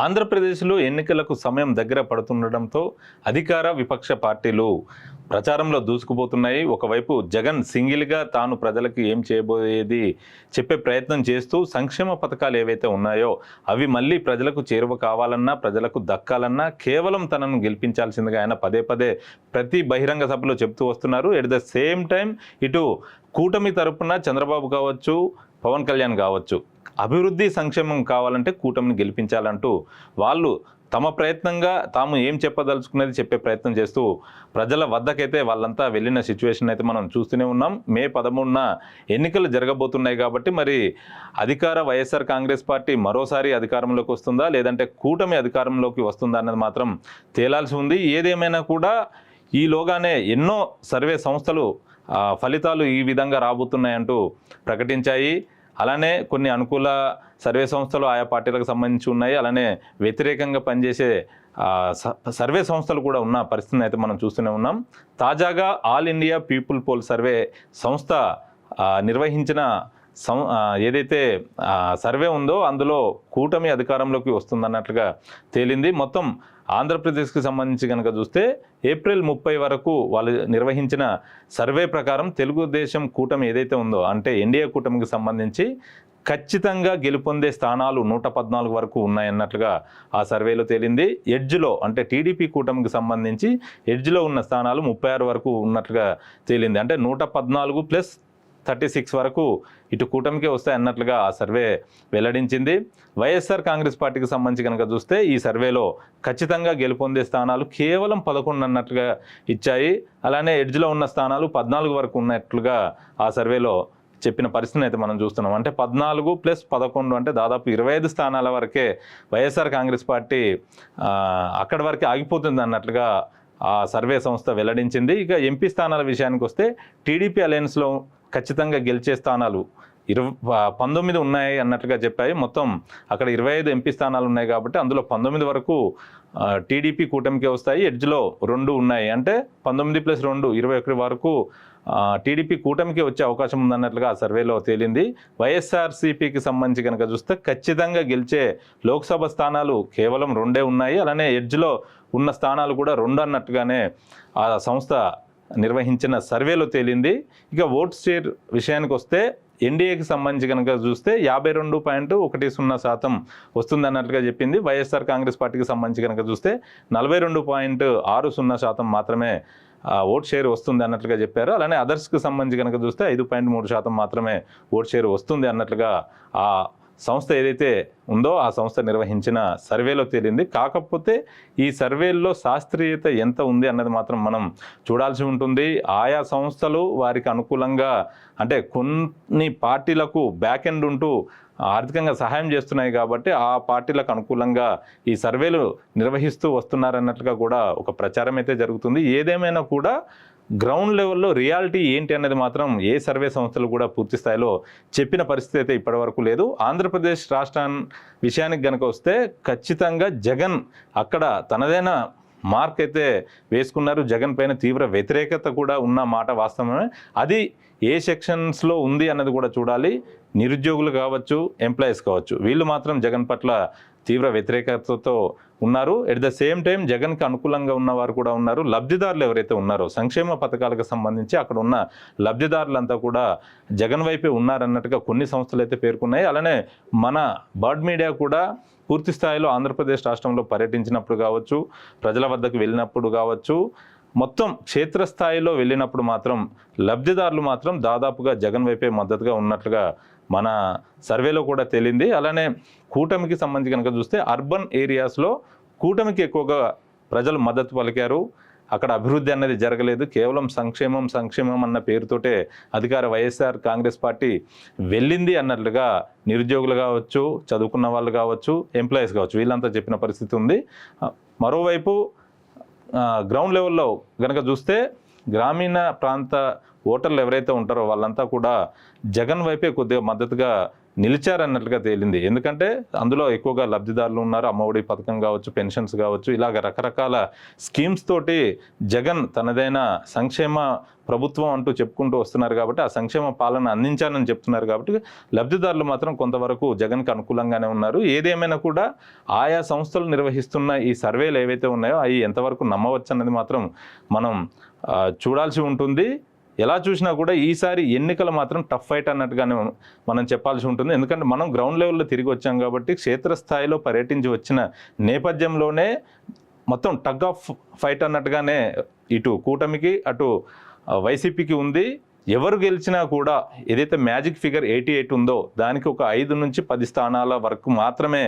ఆంధ్రప్రదేశ్లో ఎన్నికలకు సమయం దగ్గర పడుతుండటంతో అధికార విపక్ష పార్టీలు ప్రచారంలో దూసుకుపోతున్నాయి. ఒకవైపు జగన్ సింగిల్గా తాను ప్రజలకు ఏం చేయబోయేది చెప్పే ప్రయత్నం చేస్తూ సంక్షేమ పథకాలు ఏవైతే ఉన్నాయో అవి మళ్ళీ ప్రజలకు చేరువ కావాలన్నా ప్రజలకు దక్కాలన్నా కేవలం తనను గెలిపించాల్సిందిగా ఆయన పదే పదే ప్రతి బహిరంగ సభలో చెప్తూ వస్తున్నారు. ఎట్ ద సేమ్ టైం ఇటు కూటమి తరపున చంద్రబాబు కావచ్చు పవన్ కళ్యాణ్ కావచ్చు. అభివృద్ధి సంక్షేమం కావాలంటే కూటమిని గెలిపించాలంటూ వాళ్ళు తమ ప్రయత్నంగా తాము ఏం చెప్పదలుచుకునేది చెప్పే ప్రయత్నం చేస్తూ ప్రజల వద్దకైతే వాళ్ళంతా వెళ్ళిన సిచ్యువేషన్ అయితే మనం చూస్తూనే ఉన్నాం. మే పదమూడున ఎన్నికలు జరగబోతున్నాయి కాబట్టి మరి అధికార వైఎస్ఆర్ కాంగ్రెస్ పార్టీ మరోసారి అధికారంలోకి వస్తుందా? లేదంటే కూటమి అధికారంలోకి వస్తుందా అన్నది మాత్రం తేలాల్సి ఉంది. ఏదేమైనా కూడా ఈలోగానే ఎన్నో సర్వే సంస్థలు ఫలితాలు ఈ విధంగా రాబోతున్నాయంటూ ప్రకటించాయి. అలానే కొన్ని అనుకూల సర్వే సంస్థలు ఆయా పార్టీలకు సంబంధించి ఉన్నాయి. అలానే వ్యతిరేకంగా పనిచేసే స- సర్వే సంస్థలు కూడా ఉన్న పరిస్థితిని అయితే మనం చూస్తూనే ఉన్నాం. తాజాగా all India people poll survey సంస్థ నిర్వహించిన సం ఏదైతే సర్వే ఉందో అందులో కూటమి అధికారంలోకి వస్తుందన్నట్లుగా తేలింది. మొత్తం ఆంధ్రప్రదేశ్కి సంబంధించి కనుక చూస్తే ఏప్రిల్ ముప్పై వరకు వాళ్ళు నిర్వహించిన సర్వే ప్రకారం తెలుగుదేశం కూటమి ఏదైతే ఉందో అంటే ఎన్డీఏ కూటమికి సంబంధించి ఖచ్చితంగా గెలుపొందే స్థానాలు నూట పద్నాలుగు వరకు ఉన్నాయన్నట్లుగా ఆ సర్వేలో తేలింది. ఎడ్జ్లో అంటే టీడీపీ కూటమికి సంబంధించి ఎడ్జ్లో ఉన్న స్థానాలు ముప్పై ఆరు వరకు ఉన్నట్లుగా తేలింది. అంటే నూట పద్నాలుగు ప్లస్ థర్టీ సిక్స్ వరకు ఇటు కూటమికే వస్తాయి అన్నట్లుగా ఆ సర్వే వెల్లడించింది. వైఎస్ఆర్ కాంగ్రెస్ పార్టీకి సంబంధించి కనుక చూస్తే ఈ సర్వేలో ఖచ్చితంగా గెలుపొందే స్థానాలు కేవలం పదకొండు అన్నట్లుగా ఇచ్చాయి. అలానే ఎడ్జ్లో ఉన్న స్థానాలు పద్నాలుగు వరకు ఉన్నట్లుగా ఆ సర్వేలో చెప్పిన పరిస్థితిని అయితే మనం చూస్తున్నాం. అంటే పద్నాలుగు ప్లస్ పదకొండు అంటే దాదాపు ఇరవై ఐదు స్థానాల వరకే వైఎస్ఆర్ కాంగ్రెస్ పార్టీ అక్కడి వరకే ఆగిపోతుంది అన్నట్లుగా ఆ సర్వే సంస్థ వెల్లడించింది. ఇక ఎంపీ స్థానాల విషయానికి వస్తే టీడీపీ అలయన్స్లో ఖచ్చితంగా గెలిచే స్థానాలు ఇరవై పంతొమ్మిది ఉన్నాయి అన్నట్లుగా చెప్పాయి. మొత్తం అక్కడ ఇరవై ఐదు ఎంపీ స్థానాలు ఉన్నాయి కాబట్టి అందులో పంతొమ్మిది వరకు టీడీపీ కూటమికి వస్తాయి. ఎడ్జ్లో రెండు ఉన్నాయి. అంటే పంతొమ్మిది ప్లస్ రెండు ఇరవై ఒకటి వరకు టీడీపీ కూటమికి వచ్చే అవకాశం ఉందన్నట్లుగా ఆ సర్వేలో తేలింది. వైఎస్ఆర్సీపీకి సంబంధించి కనుక చూస్తే ఖచ్చితంగా గెలిచే లోక్సభ స్థానాలు కేవలం రెండే ఉన్నాయి. అలానే ఎడ్జ్లో ఉన్న స్థానాలు కూడా రెండు అన్నట్టుగానే ఆ సంస్థ నిర్వహించిన సర్వేలో తేలింది. ఇక ఓట్ షేర్ విషయానికి వస్తే ఎన్డీఏకి సంబంధించి కనుక చూస్తే యాభై రెండు పాయింట్ ఒకటి సున్నా శాతం వస్తుంది అన్నట్లుగా చెప్పింది. వైఎస్ఆర్ కాంగ్రెస్ పార్టీకి సంబంధించి కనుక చూస్తే నలభై రెండు పాయింట్ ఆరు సున్నా శాతం మాత్రమే ఓట్ షేర్ వస్తుంది అన్నట్లుగా చెప్పారు. అలానే అదర్స్కి సంబంధించి కనుక చూస్తే ఐదు పాయింట్ మూడు శాతం మాత్రమే ఓట్ షేర్ వస్తుంది అన్నట్లుగా ఆ సంస్థ ఏదైతే ఉందో ఆ సంస్థ నిర్వహించిన సర్వేలో తేలింది. కాకపోతే ఈ సర్వేల్లో శాస్త్రీయత ఎంత ఉంది అన్నది మాత్రం మనం చూడాల్సి ఉంటుంది. ఆయా సంస్థలు వారికి అనుకూలంగా అంటే కొన్ని పార్టీలకు బ్యాక్ ఎండ్ ఉంటూ ఆర్థికంగా సహాయం చేస్తున్నాయి కాబట్టి ఆ పార్టీలకు అనుకూలంగా ఈ సర్వేలు నిర్వహిస్తూ వస్తున్నారన్నట్లుగా కూడా ఒక ప్రచారం అయితే జరుగుతుంది. ఏదేమైనా కూడా గ్రౌండ్ లెవెల్లో రియాలిటీ ఏంటి అనేది మాత్రం ఏ సర్వే సంస్థలు కూడా పూర్తి స్థాయిలో చెప్పిన పరిస్థితి అయితే ఇప్పటివరకు లేదు. ఆంధ్రప్రదేశ్ రాష్ట్రాన్ని విషయానికి కనుక వస్తే ఖచ్చితంగా జగన్ అక్కడ తనదైన మార్క్ అయితే వేసుకున్నారు. జగన్ పైన తీవ్ర వ్యతిరేకత కూడా ఉన్న మాట వాస్తవమే. అది ఏ సెక్షన్స్లో ఉంది అన్నది కూడా చూడాలి. నిరుద్యోగులు కావచ్చు ఎంప్లాయీస్ కావచ్చు వీళ్ళు మాత్రం జగన్ పట్ల తీవ్ర వ్యతిరేకతతో ఉన్నారు. ఎట్ ద సేమ్ టైం జగన్కి అనుకూలంగా ఉన్నవారు కూడా ఉన్నారు. లబ్ధిదారులు ఎవరైతే ఉన్నారో సంక్షేమ పథకాలకు సంబంధించి అక్కడ ఉన్న లబ్ధిదారులంతా కూడా జగన్ వైపే ఉన్నారన్నట్టుగా కొన్ని సంస్థలు అయితే పేర్కొన్నాయి. అలానే మన బర్డ్ మీడియా కూడా పూర్తి స్థాయిలో ఆంధ్రప్రదేశ్ రాష్ట్రంలో పర్యటించినప్పుడు కావచ్చు ప్రజల వద్దకు వెళ్ళినప్పుడు కావచ్చు మొత్తం క్షేత్రస్థాయిలో వెళ్ళినప్పుడు మాత్రం లబ్ధిదారులు మాత్రం దాదాపుగా జగన్ వైపే మద్దతుగా ఉన్నట్లుగా మన సర్వేలో కూడా తేలింది. అలానే కూటమికి సంబంధించి కనుక చూస్తే అర్బన్ ఏరియాస్లో కూటమికి ఎక్కువగా ప్రజలు మద్దతు పలికారు. అక్కడ అభివృద్ధి అనేది జరగలేదు. కేవలం సంక్షేమం సంక్షేమం అన్న పేరుతోటే అధికార వైఎస్ఆర్ కాంగ్రెస్ పార్టీ వెళ్ళింది అన్నట్లుగా నిరుద్యోగులు కావచ్చు చదువుకున్న వాళ్ళు కావచ్చు ఎంప్లాయీస్ కావచ్చు వీళ్ళంతా చెప్పిన పరిస్థితి ఉంది. మరోవైపు గ్రౌండ్ లెవెల్లో కనుక చూస్తే గ్రామీణ ప్రాంత ఓటర్లు ఎవరైతే ఉంటారో వాళ్ళంతా కూడా జగన్ వైపే కొద్దిగా మద్దతుగా నిలిచారన్నట్లుగా తేలింది. ఎందుకంటే అందులో ఎక్కువగా లబ్ధిదారులు ఉన్నారు. అమ్మఒడి పథకం కావచ్చు పెన్షన్స్ కావచ్చు ఇలాగ రకరకాల స్కీమ్స్ తోటి జగన్ తనదైన సంక్షేమ ప్రభుత్వం అంటూ చెప్పుకుంటూ వస్తున్నారు కాబట్టి ఆ సంక్షేమ పాలన అందించానని చెప్తున్నారు కాబట్టి లబ్ధిదారులు మాత్రం కొంతవరకు జగన్కి అనుకూలంగానే ఉన్నారు. ఏదేమైనా కూడా ఆయా సంస్థలు నిర్వహిస్తున్న ఈ సర్వేలు ఏవైతే ఉన్నాయో అవి ఎంతవరకు నమ్మవచ్చు అన్నది మాత్రం మనం చూడాల్సి ఉంటుంది. ఎలా చూసినా కూడా ఈసారి ఎన్నికలు మాత్రం టఫ్ ఫైట్ అన్నట్టుగానే మనం చెప్పాల్సి ఉంటుంది. ఎందుకంటే మనం గ్రౌండ్ లెవెల్లో తిరిగి వచ్చాం కాబట్టి క్షేత్రస్థాయిలో పర్యటించి వచ్చిన నేపథ్యంలోనే మొత్తం టగ్ ఆఫ్ ఫైట్ అన్నట్టుగానే ఇటు కూటమికి అటు వైసీపీకి ఉంది. ఎవరు గెలిచినా కూడా ఏదైతే మ్యాజిక్ ఫిగర్ ఎయిటీ ఎయిట్ ఉందో దానికి ఒక ఐదు నుంచి పది స్థానాల వరకు మాత్రమే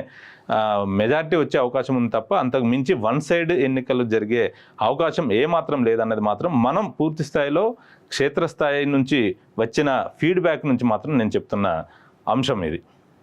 మెజారిటీ వచ్చే అవకాశం ఉంది తప్ప అంతకు మించి వన్ సైడ్ ఎన్నికలు జరిగే అవకాశం ఏమాత్రం లేదన్నది మాత్రం మనం పూర్తి స్థాయిలో క్షేత్రస్థాయి నుంచి వచ్చిన ఫీడ్బ్యాక్ నుంచి మాత్రం నేను చెప్తున్న అంశం ఇది.